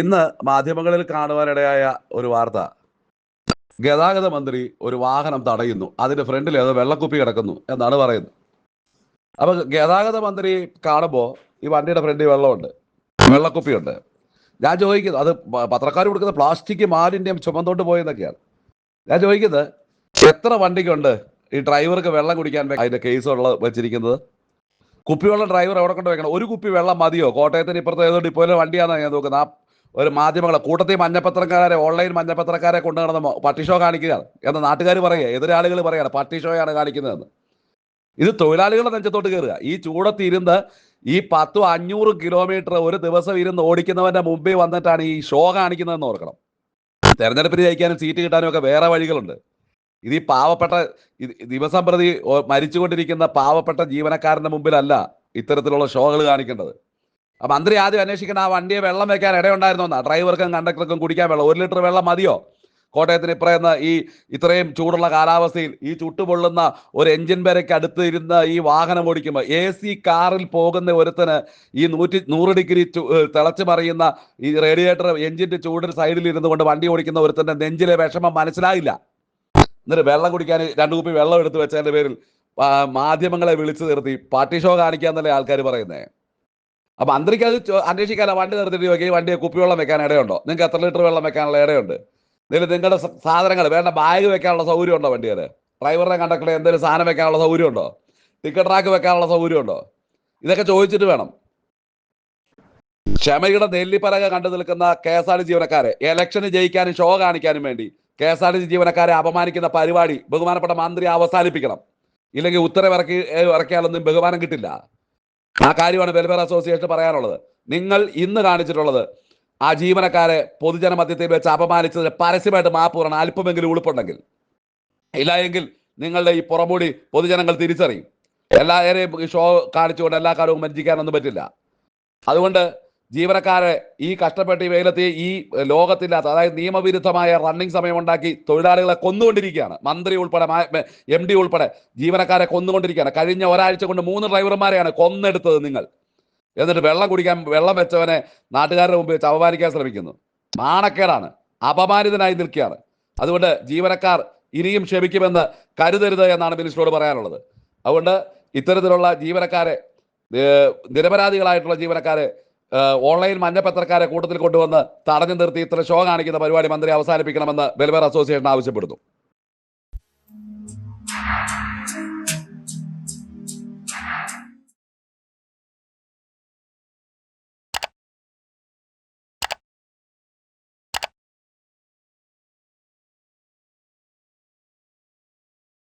ഇന്ന് മാധ്യമങ്ങളിൽ കാണുവാനിടയായ ഒരു വാർത്ത. ഗതാഗത മന്ത്രി ഒരു വാഹനം തടയുന്നു. അതിന്റെ ഫ്രണ്ടിൽ അത് വെള്ളക്കുപ്പി കിടക്കുന്നു എന്നാണ് പറയുന്നത്. അപ്പൊ ഗതാഗത മന്ത്രി കാണുമ്പോൾ ഈ വണ്ടിയുടെ ഫ്രണ്ടിൽ വെള്ളമുണ്ട്. വെള്ളക്കുപ്പിയുണ്ട്. ഞാൻ ചോദിക്കുന്നത് അത് പത്രക്കാർ കൊടുക്കുന്ന പ്ലാസ്റ്റിക് മാലിന്യം ചുമന്നോട്ട് പോയെന്നൊക്കെയാണ്. ഞാൻ ചോദിക്കുന്നത് എത്ര വണ്ടിക്കുണ്ട് ഈ ഡ്രൈവർക്ക് വെള്ളം കുടിക്കാൻ അതിന്റെ കേസ് ഉള്ള വെച്ചിരിക്കുന്നത്? കുപ്പിവെള്ളം ഡ്രൈവർ എവിടെ കൊണ്ട് വെക്കണം? ഒരു കുപ്പി വെള്ളം മതിയോ? കോട്ടയത്തിന് ഇപ്പുറത്തെ ഏതോ ഡിപ്പോയിലെ വണ്ടിയാണെന്ന് ഞാൻ നോക്കുന്നത്. ആ ഒരു മാധ്യമങ്ങളെ കൂട്ടത്തിൽ മഞ്ഞപ്പത്രക്കാരെ ഓൺലൈൻ മഞ്ഞപ്പത്രക്കാരെ കൊണ്ടു നടന്ന പട്ടി ഷോ കാണിക്കുകയാണ്. എന്ന് നാട്ടുകാർ പറയുക എതിരാളികൾ പറയുകയാണ് പട്ടി ഷോയാണ് കാണിക്കുന്നതെന്ന്. ഇത് തൊഴിലാളികളുടെ നെഞ്ചത്തോട്ട് കയറുക. ഈ ചൂടത്തിരുന്ന് ഈ പത്തും അഞ്ഞൂറും കിലോമീറ്റർ ഒരു ദിവസം ഇരുന്ന് ഓടിക്കുന്നവന്റെ മുമ്പിൽ വന്നിട്ടാണ് ഈ ഷോ കാണിക്കുന്നതെന്ന് ഓർക്കണം. തെരഞ്ഞെടുപ്പിന് ജയിക്കാനും സീറ്റ് കിട്ടാനും ഒക്കെ വേറെ വഴികളുണ്ട്. ഇത് ഈ പാവപ്പെട്ട ദിവസം പ്രതി മരിച്ചുകൊണ്ടിരിക്കുന്ന പാവപ്പെട്ട ജീവനക്കാരന്റെ മുമ്പിലല്ല ഇത്തരത്തിലുള്ള ഷോകൾ കാണിക്കേണ്ടത്. ആ മന്ത്രി ആദ്യം അന്വേഷിക്കുന്ന ആ വണ്ടിയെ വെള്ളം വെക്കാൻ ഇടയുണ്ടായിരുന്നോന്നാ ഡ്രൈവർക്കും കണ്ടക്ടർക്കും കുടിക്കാൻ വെള്ളം. ഒരു ലിറ്റർ വെള്ളം മതിയോ? കോട്ടയത്തിന് ഇപ്പറയുന്ന ഈ ഇത്രയും ചൂടുള്ള കാലാവസ്ഥയിൽ ഈ ചുട്ടുപൊള്ളുന്ന ഒരു എഞ്ചിൻ വരയ്ക്ക് അടുത്ത് ഇരുന്ന് ഈ വാഹനം ഓടിക്കുമ്പോൾ എ സി കാറിൽ പോകുന്ന ഒരുത്തന് ഈ നൂറ്റി നൂറ് ഡിഗ്രി തിളച്ചു മറിയുന്ന ഈ റേഡിയേറ്റർ എഞ്ചിന്റെ ചൂടിൽ സൈഡിൽ ഇരുന്നു കൊണ്ട് വണ്ടി ഓടിക്കുന്ന ഒരുത്തന്റെ നെഞ്ചിലെ വിഷമം മനസ്സിലായില്ല. എന്നിട്ട് വെള്ളം കുടിക്കാൻ രണ്ടു കുപ്പി വെള്ളം എടുത്ത് വെച്ചതിന്റെ പേരിൽ മാധ്യമങ്ങളെ വിളിച്ചു നിർത്തി. പാർട്ടി ഷോ കാണിക്കാന്നല്ലേ ആൾക്കാർ പറയുന്നത് അപ്പൊ അന്തരിക്ക് അത് അന്വേഷിക്കാനാ വണ്ടി നിർത്തിയിട്ട് ചോദിക്കുക വണ്ടിയെ കുപ്പിവെള്ളം വെക്കാൻ ഇടയുണ്ടോ? നിങ്ങൾക്ക് എത്ര ലിറ്റർ വെള്ളം വെക്കാനുള്ള ഇടയുണ്ട്? ഇതിൽ നിങ്ങളുടെ സാധനങ്ങൾ വേണ്ട ബാഗ് വെക്കാനുള്ള സൗകര്യം ഉണ്ടോ വണ്ടിയിൽ ഡ്രൈവറിനെ കണ്ടക്ടറെ എന്തെങ്കിലും സാധനം വെക്കാനുള്ള സൗകര്യം ഉണ്ടോ ടിക്കറ്റ് ട്രാക്ക് വെക്കാനുള്ള സൗകര്യം ഉണ്ടോ ഇതൊക്കെ ചോദിച്ചിട്ട് വേണം. ക്ഷമയുടെ നെല്ലിപ്പലക കണ്ടു നിൽക്കുന്ന കെ എസ് ആർ ടി ജീവനക്കാരെ ഇലക്ഷന് ജയിക്കാനും ഷോ കാണിക്കാനും വേണ്ടി കെ എസ് ആർ ടി ജീവനക്കാരെ അപമാനിക്കുന്ന പരിപാടി ബഹുമാനപ്പെട്ട മന്ത്രി അവസാനിപ്പിക്കണം. ഇല്ലെങ്കിൽ ഉത്തരവിറക്കി ഇറക്കിയാലൊന്നും ബഹുമാനം കിട്ടില്ല. ആ കാര്യമാണ് വെൽഫെയർ അസോസിയേഷൻ പറയാനുള്ളത് നിങ്ങൾ ഇന്ന് കാണിച്ചിട്ടുള്ളത് ആ ജീവനക്കാരെ പൊതുജന മധ്യത്തിൽ വെച്ച് അപമാനിച്ചതിന് പരസ്യമായിട്ട് മാപ്പ് പറയണം. അല്പമെങ്കിലും ഉളുപ്പുണ്ടെങ്കിൽ. ഇല്ല എങ്കിൽ നിങ്ങളുടെ ഈ പുറമൂടി പൊതുജനങ്ങൾ തിരിച്ചറിയും. എല്ലാവരെയും ഷോ കാണിച്ചുകൊണ്ട് എല്ലാ കാലവും വഞ്ചിക്കാനൊന്നും പറ്റില്ല. അതുകൊണ്ട് ജീവനക്കാരെ ഈ കഷ്ടപ്പെട്ട് വെയിലത്ത് ഈ ലോകത്തില്ലാത്ത അതായത് നിയമവിരുദ്ധമായ റണ്ണിങ് സമയം ഉണ്ടാക്കി തൊഴിലാളികളെ കൊന്നുകൊണ്ടിരിക്കുകയാണ്. മന്ത്രി ഉൾപ്പെടെ എം ഡി ഉൾപ്പെടെ ജീവനക്കാരെ കൊന്നുകൊണ്ടിരിക്കുകയാണ്. കഴിഞ്ഞ ഒരാഴ്ച കൊണ്ട് മൂന്ന് ഡ്രൈവർമാരെയാണ് കൊന്നെടുത്തത് നിങ്ങൾ. എന്നിട്ട് വെള്ളം കുടിക്കാൻ വെള്ളം വെച്ചവനെ നാട്ടുകാരുടെ മുമ്പിൽ വെച്ച് അപമാനിക്കാൻ ശ്രമിക്കുന്നു. നാണക്കേടാണ്. അപമാനിതനായി നിൽക്കുകയാണ്. അതുകൊണ്ട് ജീവനക്കാർ ഇനിയും ക്ഷമിക്കുമെന്ന് കരുതരുത് എന്നാണ് മിനിസ്റ്ററോട് പറയാനുള്ളത്. അതുകൊണ്ട് ഇത്തരത്തിലുള്ള ജീവനക്കാരെ നിരപരാധികളായിട്ടുള്ള ജീവനക്കാരെ ഓൺലൈൻ മഞ്ഞപ്പത്രക്കാരെ കൂട്ടത്തിൽ കൊണ്ടുവന്ന് തടഞ്ഞു നിർത്തി ഇത്ര ഷോ കാണിക്കുന്ന പരിപാടി മന്ത്രി അവസാനിപ്പിക്കണമെന്ന് വെൽഫെയർ അസോസിയേഷൻ ആവശ്യപ്പെടുന്നു.